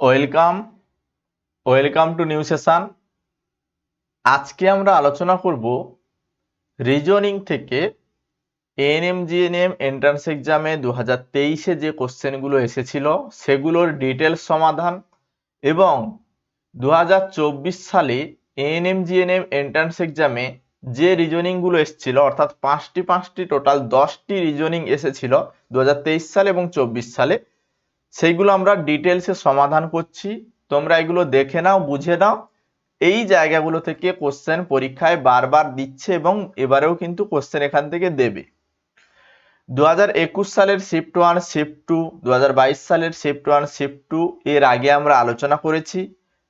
Welcome welcome to new session আজকে আমরা আলোচনা করব রিজনিং থেকে এএনএম জিএনএম এন্ট্রান্স এক্সামে দু হাজার তেইশে যে কোশ্চেনগুলো এসেছিল, সেগুলোর ডিটেলস সমাধান এবং দু হাজার চব্বিশ সালে এএনএম জিএনএম এন্ট্রান্স এক্সামে যে রিজনিংগুলো এসেছিল, অর্থাৎ পাঁচটি পাঁচটি টোটাল দশটি রিজনিং এসেছিল দু হাজার তেইশ সালে এবং চব্বিশ সালে। সেইগুলো আমরা ডিটেলসে সমাধান করছি। তোমরা এগুলো দেখে নাও, বুঝে নাও। এই জায়গাগুলো থেকে কোশ্চেন পরীক্ষায় বারবার দিচ্ছে এবং এবারেও কিন্তু কোশ্চেন এখান থেকে দেবে। দু সালের শিফট ওয়ান শিফট টু দু সালের শিফট ওয়ান শিফট টু এর আগে আমরা আলোচনা করেছি।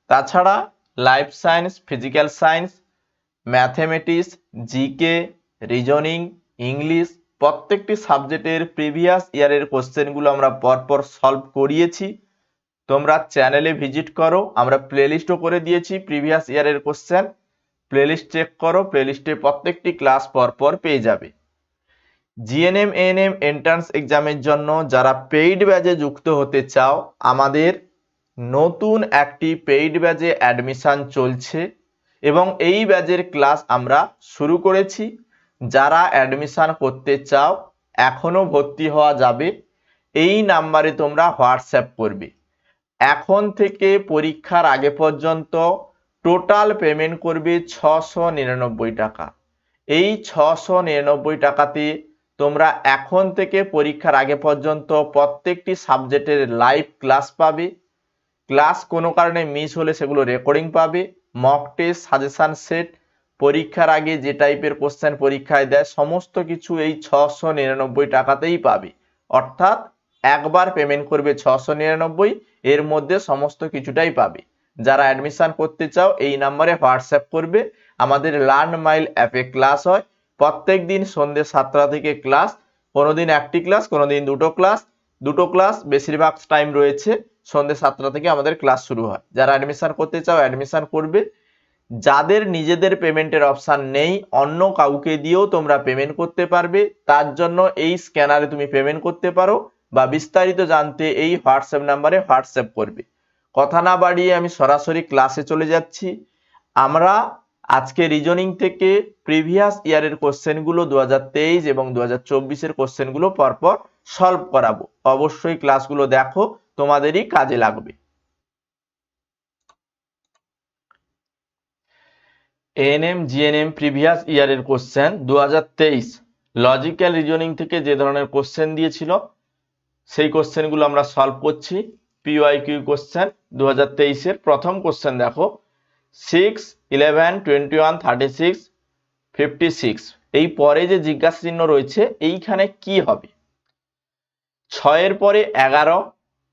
তাছাড়া life science physical science mathematics GK reasoning English প্রত্যেকটি সাবজেক্টের প্রিভিয়াস ইয়ারের কোশ্চেনগুলো আমরা পরপর সলভ করিয়েছি। তোমরা চ্যানেলে ভিজিট করো, আমরা প্লেলিস্টও করে দিয়েছি প্রিভিয়াস ইয়ারের কোশ্চেন। প্লেলিস্ট চেক করো, প্লেলিস্টে প্রত্যেকটি ক্লাস পরপর পেয়ে যাবে। জিএনএম, এএনএম, এন্ট্রান্স এক্সামের জন্য যারা পেইড ব্যাচে যুক্ত হতে চাও, আমাদের নতুন একটি পেইড ব্যাচে অ্যাডমিশান চলছে এবং এই ব্যাচের ক্লাস আমরা শুরু করেছি। যারা অ্যাডমিশান করতে চাও, এখনও ভর্তি হওয়া যাবে, এই নাম্বারে তোমরা হোয়াটসঅ্যাপ করবে। এখন থেকে পরীক্ষার আগে পর্যন্ত টোটাল পেমেন্ট করবে ছশো নিরানব্বই টাকা। এই ছশো নিরানব্বই টাকাতে তোমরা এখন থেকে পরীক্ষার আগে পর্যন্ত প্রত্যেকটি সাবজেক্টের লাইভ ক্লাস পাবে। ক্লাস কোনো কারণে মিস হলে সেগুলো রেকর্ডিং পাবে মক টেস্ট সাজেশন সেট পরীক্ষার আগে যে টাইপের কোশ্চেন পরীক্ষায় দেয়, সমস্ত কিছু এই ছশো নিরানব্বই টাকাতেই পাবে। অর্থাৎ একবার পেমেন্ট করবে ছশো নিরানব্বই, এর মধ্যে সমস্ত কিছুটাই পাবে। যারা অ্যাডমিশন করতে চাও, এই নাম্বারে হোয়াটসঅ্যাপ করবে। আমাদের লার্ন মাইল অ্যাপে ক্লাস হয়। প্রত্যেক দিন সন্ধ্যে সাতটা থেকে ক্লাস কোনোদিন একটি ক্লাস কোনোদিন দুটো ক্লাস দুটো ক্লাস বেশিরভাগ টাইম রয়েছে। সন্ধ্যে সাতটা থেকে আমাদের ক্লাস শুরু হয়। যারা অ্যাডমিশন করতে চাও অ্যাডমিশন করবে। যাদের নিজেদের পেমেন্টের অপশান নেই, অন্য কাউকে দিয়েও তোমরা পেমেন্ট করতে পারবে। তার জন্য এই স্ক্যানারে তুমি পেমেন্ট করতে পারো বা বিস্তারিত জানতে এই হোয়াটসঅ্যাপ নাম্বারে হোয়াটসঅ্যাপ করবে। কথা না বাড়িয়ে আমি সরাসরি ক্লাসে চলে যাচ্ছি। আমরা আজকে রিজনিং থেকে প্রিভিয়াস ইয়ারের কোশ্চেনগুলো দু হাজার তেইশ এবং দু হাজার চব্বিশের কোশ্চেনগুলো পরপর সলভ করাবো। অবশ্যই ক্লাসগুলো দেখো, তোমাদেরই কাজে লাগবে। এএনএম জিএনএম প্রিভিয়াস ইয়ারের কোশ্চেন দু হাজার তেইশ। লজিক্যাল রিজনিং থেকে যে ধরনের কোশ্চেন দিয়েছিল, সেই কোশ্চেনগুলো আমরা সলভ করছি। পিওয়াই কিউ কোশ্চেন দু হাজার প্রথম কোশ্চেন দেখো। Six eleven twenty one thirty six fifty six এই পরে যে জিজ্ঞাসা চিহ্ন রয়েছে, এইখানে কি হবে? ছয়ের পরে এগারো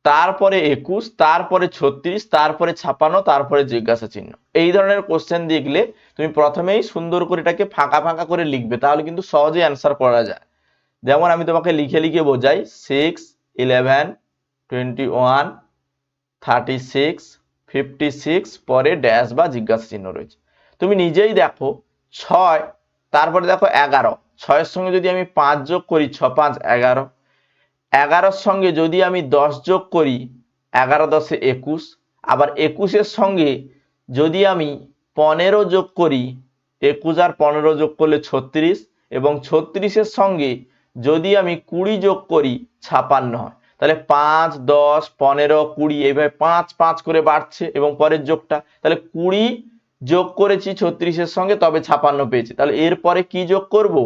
তারপরে একুশ, তারপরে ছত্রিশ, তারপরে ছাপান্ন তারপরে জিজ্ঞাসা চিহ্ন। এই ধরনের কোশ্চেন দেখলে তুমি প্রথমেই সুন্দর করে এটাকে ফাঁকা ফাঁকা করে লিখবে, তাহলে কিন্তু সহজে অ্যান্সার করা যায়। যেমন আমি তোমাকে লিখে লিখে বোঝাই six eleven twenty one thirty six fifty six পরে ড্যাশ বা জিজ্ঞাসা চিহ্ন রয়েছে। তুমি নিজেই দেখো, ছয়, তারপরে দেখো এগারো। ছয়ের সঙ্গে যদি আমি পাঁচ যোগ করি, ছ, পাঁচ, এগারো। এগারোর সঙ্গে যদি আমি দশ যোগ করি, এগারো দশে একুশ, আবার একুশের সঙ্গে যদি আমি পনেরো যোগ করি, একুশ আর পনেরো যোগ করলে ছত্রিশ, এবং ছত্রিশের সঙ্গে যদি আমি কুড়ি যোগ করি, ছাপান্ন হয়। তাহলে পাঁচ, দশ, পনেরো, কুড়ি এইভাবে পাঁচ পাঁচ করে বাড়ছে, এবং পরের যোগটা। তাহলে কুড়ি যোগ করেছি ছত্রিশের সঙ্গে, তবে ছাপান্ন পেয়েছি। তাহলে এরপরে কি যোগ করব?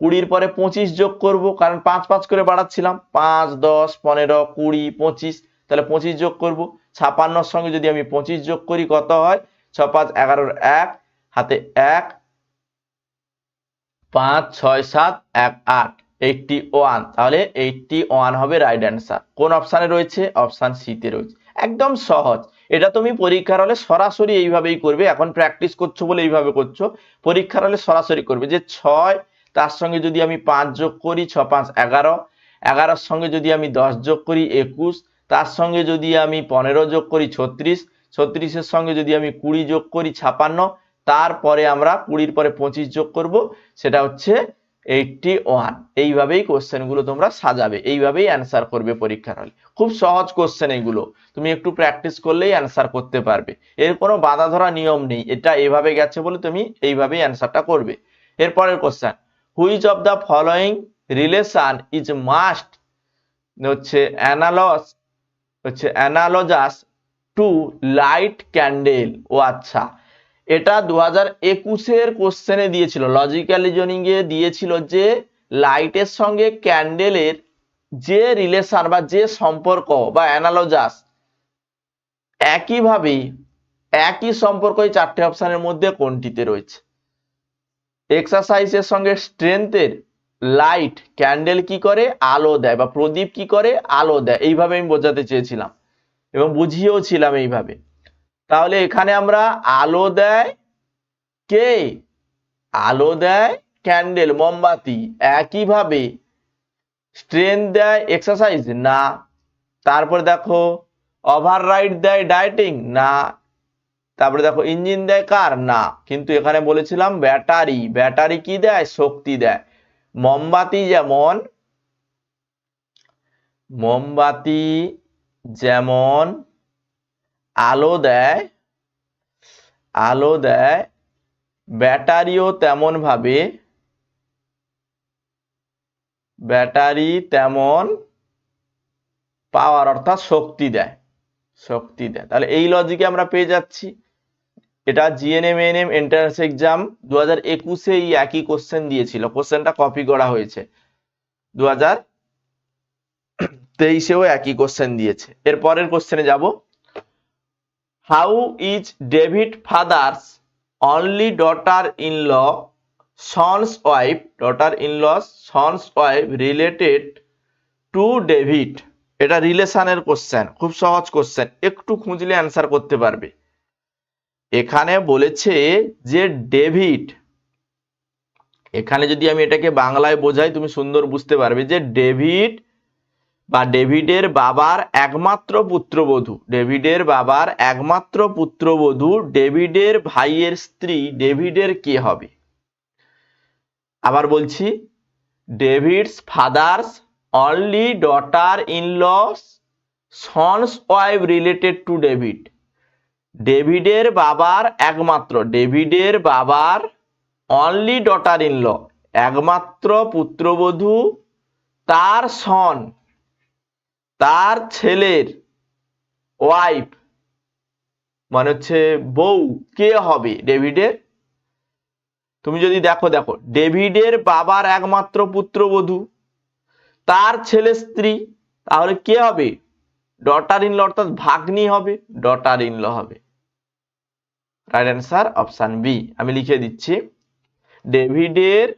কুড়ির পরে পঁচিশ যোগ করব, কারণ পাঁচ পাঁচ করে বাড়াচ্ছিলাম। পাঁচ, দশ, পনেরো, কুড়ি, পঁচিশ, তাহলে পঁচিশ যোগ করব। ছাপান্নর সঙ্গে যদি আমি পঁচিশ যোগ করি, কত হয়? ছ পাঁচ এগারোর এক, হাতে এক, পাঁচ, ছয়, সাত, এক, আট, এইটটি ওয়ান। তাহলে এইটটি ওয়ান হবে রাইট অ্যান্সার কোন অপশানে রয়েছে? অপশান সিতে রয়েছে। একদম সহজ। এটা তুমি পরীক্ষার হলে সরাসরি এইভাবেই করবে। এখন প্র্যাকটিস করছ বলে এইভাবে করছ। পরীক্ষার হলে সরাসরি করবে যে ছয় তার সঙ্গে যদি আমি পাঁচ যোগ করি, ছ, পাঁচ, এগারো। এগারোর সঙ্গে যদি আমি দশ যোগ করি, একুশ। তার সঙ্গে যদি আমি পনেরো যোগ করি, ছত্রিশ। ছত্রিশের সঙ্গে যদি আমি কুড়ি যোগ করি, ছাপান্ন। তারপরে আমরা কুড়ির পরে পঁচিশ যোগ করব, সেটা হচ্ছে এইটটি ওয়ান এইভাবেই কোশ্চেনগুলো তোমরা সাজাবে, এইভাবেই অ্যান্সার করবে পরীক্ষার হলে। খুব সহজ কোশ্চেন এগুলো। তুমি একটু প্র্যাকটিস করলেই অ্যান্সার করতে পারবে। এর কোনো বাধা ধরা নিয়ম নেই। এটা এভাবে গেছে বলে তুমি এইভাবেই অ্যান্সারটা করবে। এরপরের question which of the following relation is must হচ্ছে অ্যানালস, হচ্ছে অ্যানালজাস টু লাইট ক্যান্ডেল। ও আচ্ছা এটা দু হাজার একুশের কোশ্চেনে দিয়েছিল। লজিক্যাল রিজনিং এ দিয়েছিল যে লাইটের সঙ্গে ক্যান্ডেলের যে রিলেশন বা যে সম্পর্ক বা অ্যানালজাস একইভাবেই একই সম্পর্ক এই চারটে অপশানের মধ্যে কোনটিতে রয়েছে? এক্সারসাইজের সঙ্গে স্ট্রেংথের লাইট ক্যান্ডেল কি করে? আলো দেয় বা প্রদীপ কি করে? আলো দেয়। এইভাবে আমি বোঝাতে চেয়েছিলাম এবং বুঝিয়েও ছিলাম এইভাবে। তাহলে এখানে আমরা আলো দেয় কে? আলো দেয় ক্যান্ডেল মোমবাতি। একইভাবে স্ট্রেন দেয় এক্সারসাইজ না। তারপর দেখো ওভার রাইড দেয় ডায়েটিং না। তারপরে দেখো ইঞ্জিন দেয় কার? না। কিন্তু এখানে বলেছিলাম ব্যাটারি। ব্যাটারি কি দেয়? শক্তি দেয়। মোমবাতি যেমন মোমবাতি যেমন, আলো দেয় আলো দেয়, ব্যাটারিও তেমন ভাবে ব্যাটারি তেমন পাওয়ার অর্থাৎ শক্তি দেয়। শক্তি দেয়। তাহলে এই লজিকে আমরা পেয়ে যাচ্ছি। এটা জিএনএম এনএম এন্ট্রান্স এক্সাম দু হাজার একুশে এই একই কোশ্চেন দিয়েছিল। কোশ্চেনটা কপি করা হয়েছে। দু হাজার তেইশেও একই কোশ্চেন দিয়েছে। এর পরের কোশ্চেনে যাব। How is David father's only daughter in law son's wife daughter in law son's wife related to David এটা রিলেশনের কোশ্চেন খুব সহজ কোশ্চেন একটু খুঁজলে অ্যান্সার করতে পারবে। এখানে বলেছে যে ডেভিড, এখানে যদি আমি এটাকে বাংলায় বোঝাই তুমি সুন্দর বুঝতে পারবে যে ডেভিড বা ডেভিডের বাবার একমাত্র পুত্রবধূ, ডেভিডের বাবার একমাত্র পুত্রবধূ ডেভিডের ভাইয়ের স্ত্রী, ডেভিডের কে হবে? আবার বলছি, David's father's only daughter in law's son's wife related to David. ডেভিডের বাবার একমাত্র, ডেভিডের বাবার অনলি ডটার ইন ল একমাত্র পুত্রবধূ, তার সন তার ছেলের ওয়াইফ মানে হচ্ছে বউ, কে হবে ডেভিডের? তুমি যদি দেখো দেখো, ডেভিডের বাবার একমাত্র পুত্রবধূ, তার ছেলে স্ত্রী, তাহলে কে হবে? ডটার ইন ল অর্থাৎ ভাগ্নি হবে ডটার ইন ল হবে। রাইট অ্যান্সার অপশান বি আমি লিখে দিচ্ছি ডেভিডের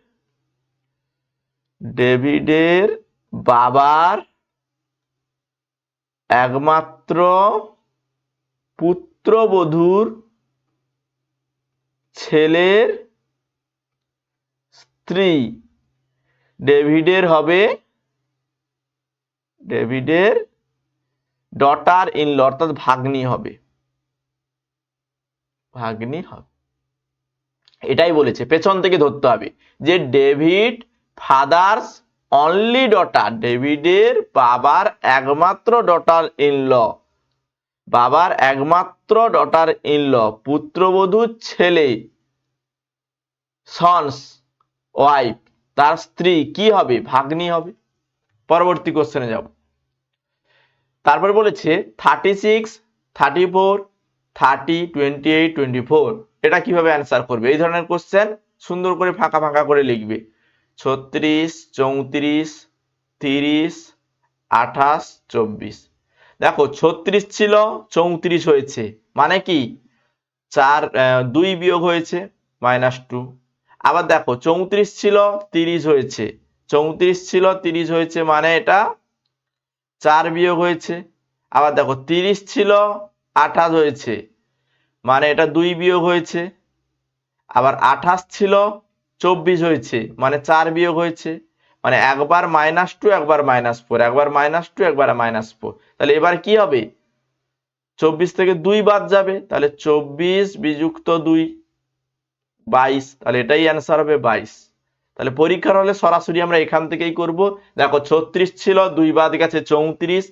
ডেভিডের বাবার একমাত্র পুত্রবধূর ছেলের স্ত্রী। ডেভিডের হবে ডেভিডের ডটার ইন ল অর্থাৎ ভাগ্নি হবে। ভাগ্নি হবে এটাই বলেছে, পেছন থেকে ধরতে হবে যে ডেভিড ফাদার্স অনলি ডটার ডেভিডের বাবার একমাত্র ডটার ইন ল বাবার একমাত্র ডটার ইন ল পুত্রবধূ ছেলে সন্স ওয়াইফ তার স্ত্রী, কি হবে? ভাগ্নি হবে। পরবর্তী কোশ্চেনে যাব। তারপর বলেছে thirty six thirty four thirty twenty eight twenty four এটা কীভাবে অ্যান্সার করবে? এই ধরনের কোশ্চেন সুন্দর করে ফাঁকা ফাঁকা করে লিখবে। ছত্রিশ, চৌত্রিশ, তিরিশ, আঠাশ, চব্বিশ। দেখো, ছত্রিশ ছিল, চৌত্রিশ হয়েছে। মানে কি? চার দুই বিয়োগ হয়েছে মাইনাস টু আবার দেখো, চৌত্রিশ ছিল, তিরিশ হয়েছে। চৌত্রিশ ছিল, তিরিশ হয়েছে মানে এটা চার বিয়োগ হয়েছে। আবার দেখো, তিরিশ ছিল আঠাশ হয়েছে। মানে এটা দুই বিয়োগ হয়েছে। আবার আঠাশ ছিল, চব্বিশ হয়েছে। মানে চার বিয়োগ হয়েছে। মানে একবার মাইনাস টু একবার মাইনাস ফোর একবার মাইনাস টু একবার মাইনাস ফোর তাহলে এবার কি হবে? চব্বিশ থেকে দুই বাদ যাবে। তাহলে চব্বিশ বিযুক্ত দুই, বাইশ। তাহলে এটাই অ্যান্সার হবে বাইশ। তাহলে পরীক্ষার হলে সরাসরি আমরা এখান থেকেই করব। দেখো ছত্রিশ ছিল, দুই বাদ গেছে চৌত্রিশ।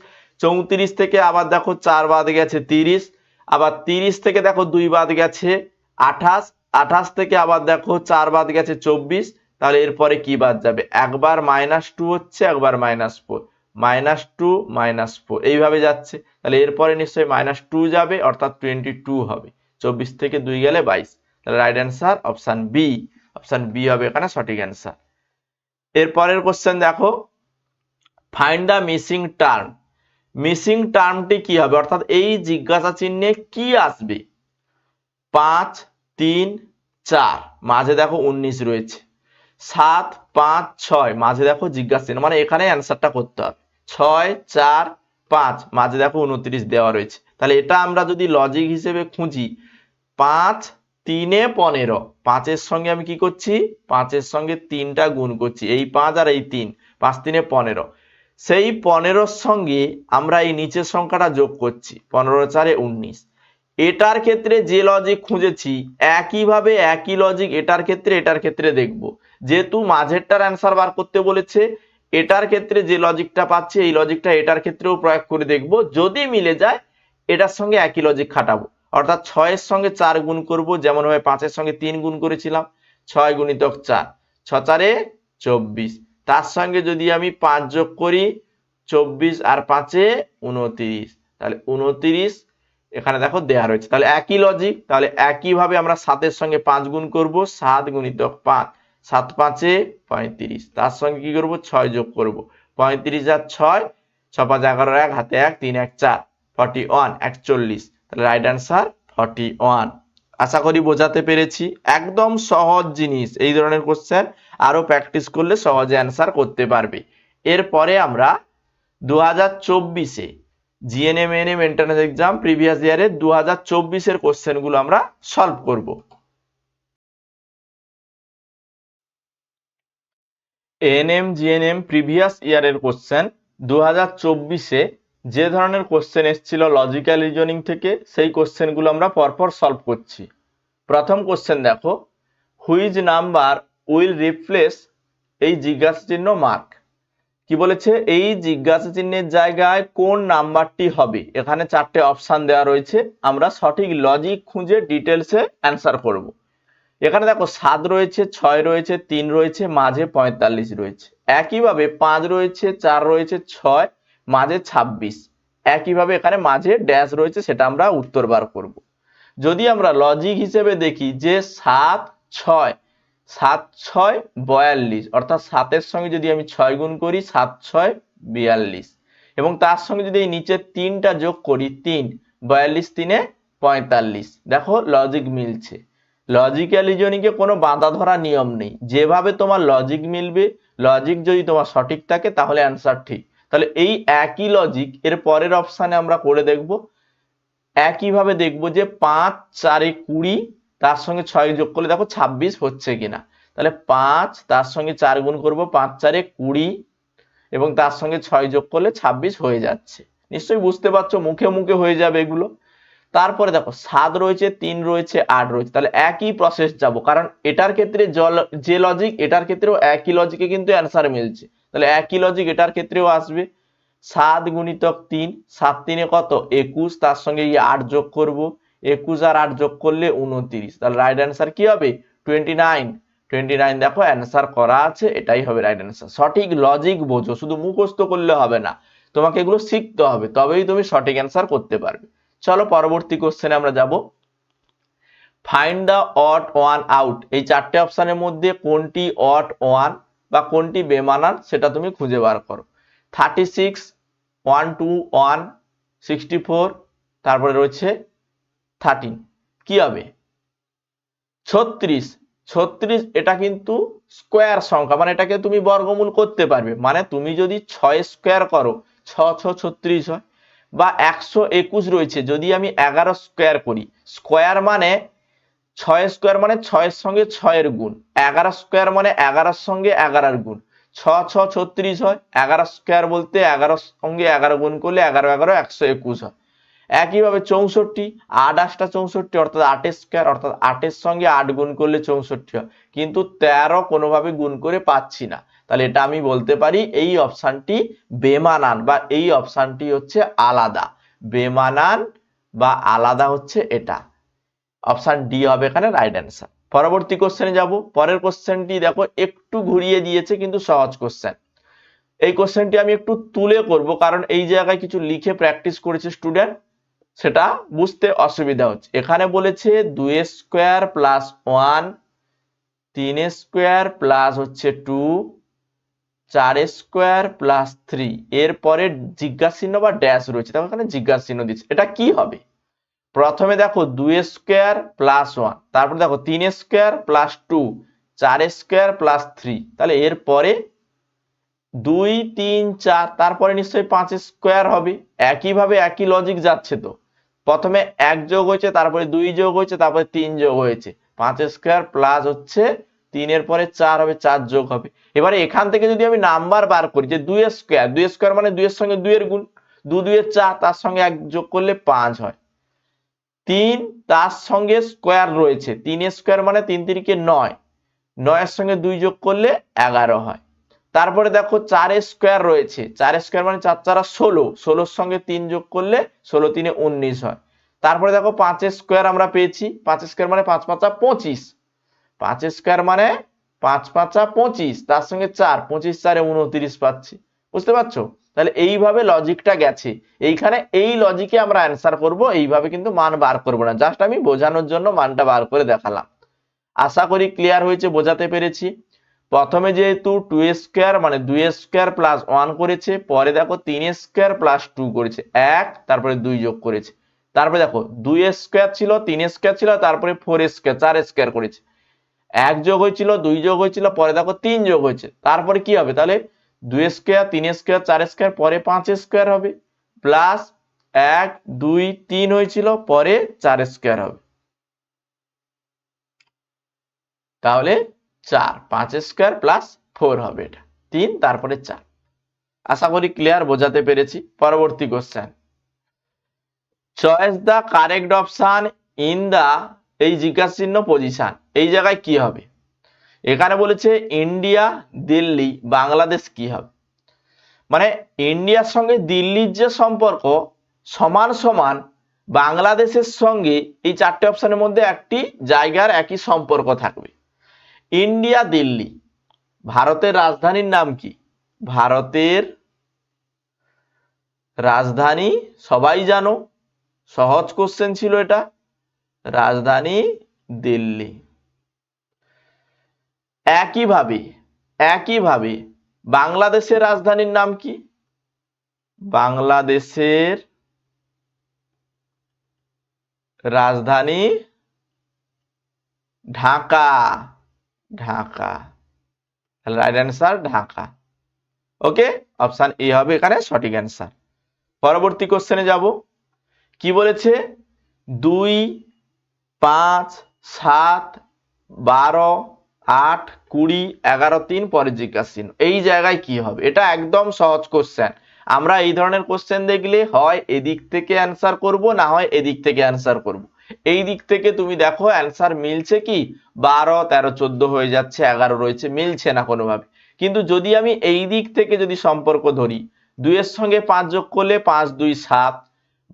চৌত্রিশ থেকে আবার দেখো চার বাদ গেছে তিরিশ, আবার তিরিশ থেকে দেখো দুই বাদ গেছে আঠাশ আঠাশ থেকে আবার দেখো চার বাদ গেছে চব্বিশ, তাহলে এরপরে কি বাদ যাবে? একবার মাইনাস টু হচ্ছে, একবার minus four minus two minus four এইভাবে যাচ্ছে। তাহলে এরপরে নিশ্চয়ই মাইনাস টু যাবে, অর্থাৎ টোয়েন্টি টু হবে। চব্বিশ থেকে দুই গেলে বাইশ। তাহলে right answer option B option B হবে এখানে সঠিক অ্যান্সার এরপরের কোশ্চেন দেখো। Find the missing term missing টার্মটি কি হবে? অর্থাৎ এই জিজ্ঞাসা চিহ্নে কি আসবে? পাঁচ, তিন, চার। মাঝে দেখো উনিশ রয়েছে। সাত, পাঁচ, ছয়। মাঝে দেখো জিজ্ঞাসা চিহ্ন। মানে এখানে অ্যান্সারটা করতে হবে। ছয়, চার, পাঁচ। মাঝে দেখো উনত্রিশ দেওয়া রয়েছে। তাহলে এটা আমরা যদি লজিক হিসেবে খুঁজি, পাঁচ, তিনে পনেরো। পাঁচের সঙ্গে আমি কি করছি? পাঁচের সঙ্গে তিনটা গুণ করছি। এই পাঁচ আর এই তিন। পাঁচ, তিনে পনেরো। সেই পনেরোর সঙ্গে আমরা এই নিচের সংখ্যাটা যোগ করছি, পনেরো চারে উনিশ। এটার ক্ষেত্রে যে লজিক খুঁজেছি, একইভাবে একই লজিক এটার ক্ষেত্রে এটার ক্ষেত্রে দেখব। যেহেতু মাঝেরটার অ্যান্সার বার করতে বলেছে, এটার ক্ষেত্রে যে লজিকটা পাচ্ছি, এই লজিকটা এটার ক্ষেত্রেও প্রয়োগ করে দেখব। যদি মিলে যায়, এটার সঙ্গে একই লজিক খাটাবো। অর্থাৎ ছয়ের সঙ্গে চার গুণ করব, যেমন ভাবে পাঁচের সঙ্গে তিন গুণ করেছিলাম, ছয় গুণিতক চার ছ চারে চব্বিশ। তার সঙ্গে যদি আমি পাঁচ যোগ করি, চব্বিশ আর পাঁচে উনত্রিশ। তাহলে উনত্রিশ এখানে দেখো দেয়া রয়েছে। তাহলে একই লজিক তাহলে একইভাবে আমরা সাতের সঙ্গে পাঁচ গুণ করব, সাত গুণিতক পাঁচ। সাত পাঁচে পঁয়ত্রিশ। তার সঙ্গে কি করব? ছয় যোগ করব। পঁয়ত্রিশ আর ছয় ছ পাঁচ এগারো এক, হাতে এক, তিন, এক, চার। ফর্টি ওয়ান একচল্লিশ। তাহলে রাইট অ্যান্সার ফর্টি ওয়ান আশা করি বোঝাতে পেরেছি। একদম সহজ জিনিস এই ধরনের কোশ্চেন আরও প্র্যাকটিস করলে সহজে অ্যান্সার করতে পারবে। এরপরে আমরা দু হাজার চব্বিশে GNM NM entrance exam previous ইয়ারে দু হাজার চব্বিশের কোশ্চেনগুলো আমরা সলভ করব। এএনএম জিএনএম প্রিভিয়াস ইয়ারের কোশ্চেন দু হাজার চব্বিশে যে ধরনের কোশ্চেন এসছিল লজিক্যাল রিজনিং থেকে, সেই কোশ্চেনগুলো আমরা পরপর সলভ করছি। প্রথম কোশ্চেন দেখো হুইজ নাম্বার উইল রিপ্লেস এই জিজ্ঞাসা চিহ্ন মার্ক কি বলেছে? এই জিজ্ঞাসা চিহ্নের জায়গায় কোন নাম্বারটি হবে? এখানে চারটে অপশান দেওয়া রয়েছে, আমরা সঠিক লজিক খুঁজে ডিটেলসে অ্যান্সার করব। এখানে দেখো, সাত রয়েছে, ছয় রয়েছে, তিন রয়েছে, মাঝে পঁয়তাল্লিশ রয়েছে। একইভাবে পাঁচ রয়েছে, চার রয়েছে, ছয় মাঝে ছাব্বিশ। একইভাবে এখানে মাঝে ড্যাশ রয়েছে, সেটা আমরা উত্তর বার করব। যদি আমরা লজিক হিসেবে দেখি যে সাত ছয় সাত ছয় বয়াল্লিশ, অর্থাৎ সাতের সঙ্গে যদি আমি ছয় গুণ করি, সাত ছয় বিয়াল্লিশ। এবং তার সঙ্গে যদি এই নিচের তিনটা যোগ করি, তিন, বয়াল্লিশ তিনে পঁয়তাল্লিশ। দেখো লজিক মিলছে। লজিক্যাল রিজনিংয়ে কোনো বাঁধা ধরা নিয়ম নেই। যেভাবে তোমার লজিক মিলবে লজিক যদি তোমার সঠিক থাকে, তাহলে অ্যান্সার ঠিক। তাহলে এই একই লজিক এর পরের অপশানে আমরা করে দেখব। একইভাবে দেখব যে পাঁচ, চারে কুড়ি, তার সঙ্গে ছয় যোগ করলে দেখো ছাব্বিশ হচ্ছে কিনা। তাহলে পাঁচ, তার সঙ্গে চার গুণ করব পাঁচ, চারে কুড়ি এবং তার সঙ্গে ছয় যোগ করলে ছাব্বিশ হয়ে যাচ্ছে। নিশ্চয়ই বুঝতে পারছ? মুখে মুখে হয়ে যাবে এগুলো। তারপরে দেখো, সাত রয়েছে, তিন রয়েছে, আট রয়েছে। তাহলে একই প্রসেস যাব। কারণ এটার ক্ষেত্রে জল- যে লজিক এটার ক্ষেত্রেও একই লজিকে কিন্তু অ্যান্সার মিলছে। তাহলে একই লজিক এটার ক্ষেত্রেও আসবে। সাত গুণিতক তিন, সাত তিনে কত? একুশ, তার সঙ্গে এই আট যোগ করব। একুশ আর আট যোগ করলে উনত্রিশ তাহলে রাইট অ্যান্সার কি হবে? টোয়েন্টি নাইন টোয়েন্টি নাইন দেখো অ্যান্সার করা আছে, এটাই হবে রাইট অ্যান্সার সঠিক লজিক বোঝো, শুধু মুখস্থ করলে হবে না। তোমাকে এগুলো শিখতে হবে, তবেই তুমি সঠিক অ্যান্সার করতে পারবে। চলো পরবর্তী কোশ্চেনে আমরা যাব। Find the odd one out এই চারটে অপশানের মধ্যে কোনটি অট ওয়ান বা কোনটি বেমানান সেটা তুমি খুঁজে বার করো। Thirty six one two one sixty four তারপরে রয়েছে থার্টিন কি হবে? ছত্রিশ। ছত্রিশ এটা কিন্তু স্কোয়ার সংখ্যা মানে এটাকে তুমি বর্গমূল করতে পারবে। মানে তুমি যদি ছয় স্কোয়ার করো, ছ ছ, ছত্রিশ হয়, বা একশো একুশ রয়েছে, যদি আমি এগারো স্কোয়ার করি। স্কোয়ার মানে ছয় স্কোয়ার মানে ছয়ের সঙ্গে ছয়ের গুণ। এগারো স্কোয়ার মানে এগারোর সঙ্গে এগারোর গুণ। ছ ছ, ছত্রিশ হয়। এগারো স্কোয়ার বলতে এগারোর সঙ্গে এগারো গুণ করলে এগারো এগারো, একশো একুশ হয়। একইভাবে চৌষট্টি আট আটটা চৌষট্টি অর্থাৎ আটের স্কোয়ার অর্থাৎ আটের সঙ্গে আট গুণ করলে চৌষট্টি হয়। কিন্তু তেরো কোনোভাবে গুণ করে পাচ্ছি না। তাহলে এটা আমি বলতে পারি এই অপশানটি বেমানান বা এই অপশানটি হচ্ছে আলাদা। বেমানান বা আলাদা হচ্ছে এটা। অপশান ডি হবে এখানে রাইট অ্যান্সার পরবর্তী কোশ্চেনে যাব। পরের কোশ্চেনটি দেখো, একটু ঘুরিয়ে দিয়েছে কিন্তু সহজ কোশ্চেন এই কোশ্চেনটি আমি একটু তুলে করব কারণ এই জায়গায় কিছু লিখে প্র্যাকটিস করেছে স্টুডেন্ট সেটা বুঝতে অসুবিধা হচ্ছে। এখানে বলেছে দুই স্কোয়ার প্লাস ওয়ান তিন স্কোয়ার প্লাস হচ্ছে টু চার স্কোয়ার প্লাস থ্রি এরপরে জিজ্ঞাসা চিহ্ন বা ড্যাশ রয়েছে। দেখো এখানে জিজ্ঞাসা চিহ্ন দিচ্ছে। এটা কি হবে? প্রথমে দেখো দুই স্কোয়ার প্লাস ওয়ান তারপরে দেখো তিন স্কোয়ার প্লাস টু চার স্কোয়ার প্লাস থ্রি তাহলে এরপরে দুই, তিন, চার, তারপরে নিশ্চয়ই পাঁচ স্কোয়ার হবে। একইভাবে একই লজিক যাচ্ছে তো। প্রথমে এক যোগ হয়েছে, তারপরে দুই যোগ হয়েছে, তারপরে তিন যোগ হয়েছে। পাঁচ স্কোয়ার প্লাস হচ্ছে তিনের পরে চার হবে, চার যোগ হবে। এবারে এখান থেকে যদি আমি নাম্বার বার করি, যে দুই স্কোয়ার দুই স্কোয়ার মানে দুইয়ের সঙ্গে দুইয়ের গুণ। দু, দুইয়ের চার, তার সঙ্গে এক যোগ করলে পাঁচ হয়। তিন তার সঙ্গে স্কোয়ার রয়েছে। তিন স্কোয়ার মানে তিন তিরিকে নয়। নয়ের সঙ্গে দুই যোগ করলে এগারো হয়। তারপরে দেখো চার স্কোয়ার রয়েছে। চার স্কোয়ার মানে চার চারা ষোলো। ষোলোর সঙ্গে তিন যোগ করলে ষোলো তিনে উনিশ হয়। তারপরে দেখো পাঁচ স্কোয়ার আমরা পেয়েছি। পাঁচ স্কোয়ার মানে পাঁচ পাঁচা পঁচিশ। পাঁচ স্কোয়ার মানে পাঁচ পাঁচা পঁচিশ। তার সঙ্গে চার। পঁচিশ চারে উনত্রিশ পাচ্ছি। বুঝতে পারছ? তাহলে এইভাবে লজিকটা গেছে। এইখানে এই লজিকে আমরা অ্যান্সার করব, এইভাবে কিন্তু মান বার করব না। জাস্ট আমি বোঝানোর জন্য মানটা বার করে দেখালাম। আশা করি ক্লিয়ার হয়েছে, বোঝাতে পেরেছি। প্রথমে যেহেতু টু স্কোয়ার মানে দুই স্কোয়ার প্লাস ওয়ান করেছে, পরে দেখো তিন স্কোয়ার প্লাস টু করেছে। এক, তারপরে দুই যোগ করেছে। তারপরে দেখো দুই স্কোয়ার ছিল, তিন স্কোয়ার ছিল, তারপরে ফোর স্কোয়ার চার স্কোয়ার করেছে। এক যোগ হয়েছিল, দুই যোগ হয়েছিল, পরে দেখো তিন যোগ হয়েছে। তারপরে কি হবে? তাহলে দুই স্কোয়ার, তিন স্কোয়ার, চার স্কোয়ার, পরে পাঁচ স্কোয়ার হবে। প্লাস এক, দুই, তিন হয়েছিল, পরে চার স্কোয়ার হবে। তাহলে চার, পাঁচ স্কোয়ার প্লাস ফোর হবে এটা। তিন, তারপরে চার। আশা করি ক্লিয়ার, বোঝাতে পেরেছি। পরবর্তী question choice the correct option in the এই জিজ্ঞাসা চিহ্ন পজিশন এই জায়গায় কি হবে? এখানে বলেছে ইন্ডিয়া, দিল্লি, বাংলাদেশ কি হবে? মানে ইন্ডিয়ার সঙ্গে দিল্লির যে সম্পর্ক, সমান সমান বাংলাদেশের সঙ্গে এই চারটে অপশনের মধ্যে একটি জায়গার একই সম্পর্ক থাকবে। ইন্ডিয়া, দিল্লি। ভারতের রাজধানীর নাম কি? ভারতের রাজধানী, সবাই জানো, সহজ কোশ্চেন ছিল এটা। রাজধানী, দিল্লি। একইভাবে একইভাবে বাংলাদেশের রাজধানীর নাম কি? বাংলাদেশের রাজধানী Dhaka. Dhaka. Right answer Dhaka. Okay option A হবে এখানে, সঠিক অ্যান্সার পরবর্তী কোশ্চেনে যাব। কি বলেছে? দুই, পাঁচ, সাত, বারো আট, কুড়ি, এগারো, তিন পরে জিজ্ঞাসা চিহ্ন এই জায়গায় কি হবে? এটা একদম সহজ কোশ্চেন আমরা এই ধরনের কোশ্চেন দেখলে হয় এদিক থেকে অ্যান্সার করব, না হয় এদিক থেকে অ্যান্সার করব। এই দিক থেকে তুমি দেখো অ্যান্সার মিলছে কি? বারো, তেরো, চোদ্দ হয়ে যাচ্ছে, এগারো রয়েছে, মিলছে না কোনোভাবে। কিন্তু যদি আমি এই দিক থেকে যদি সম্পর্ক ধরি, দুইয়ের সঙ্গে পাঁচ যোগ করলে পাঁচ, দুই, সাত।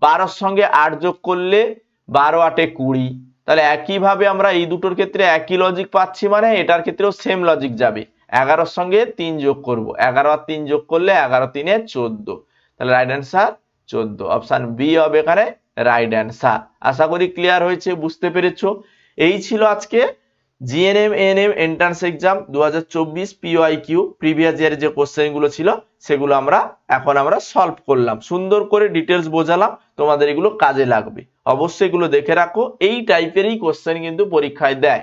বারোর সঙ্গে আট যোগ করলে বারো, আটে কুড়ি। তাহলে একইভাবে আমরা এই দুটোর ক্ষেত্রে একই লজিক পাচ্ছি মানে এটার ক্ষেত্রেও সেম লজিক যাবে। এগারোর সঙ্গে তিন যোগ করব। এগারো আর তিন যোগ করলে এগারো তিনে চোদ্দ। তাহলে রাইট অ্যান্সার চোদ্দ। অপশান বি হবে এখানে রাইট অ্যান্সার আশা করি ক্লিয়ার হয়েছে, বুঝতে পেরেছ। এই ছিল আজকে জিএনএম এএনএম এন্ট্রান্স এক্সাম দু হাজার চব্বিশ পিওয়াই কিউ প্রিভিয়াস ইয়ারের যে কোশ্চেনগুলো ছিল, সেগুলো আমরা এখন আমরা সলভ করলাম। সুন্দর করে ডিটেলস বোঝালাম, তোমাদের এগুলো কাজে লাগবে। অবশ্যই এগুলো দেখে রাখো। এই টাইপেরই কোশ্চেন কিন্তু পরীক্ষায় দেয়।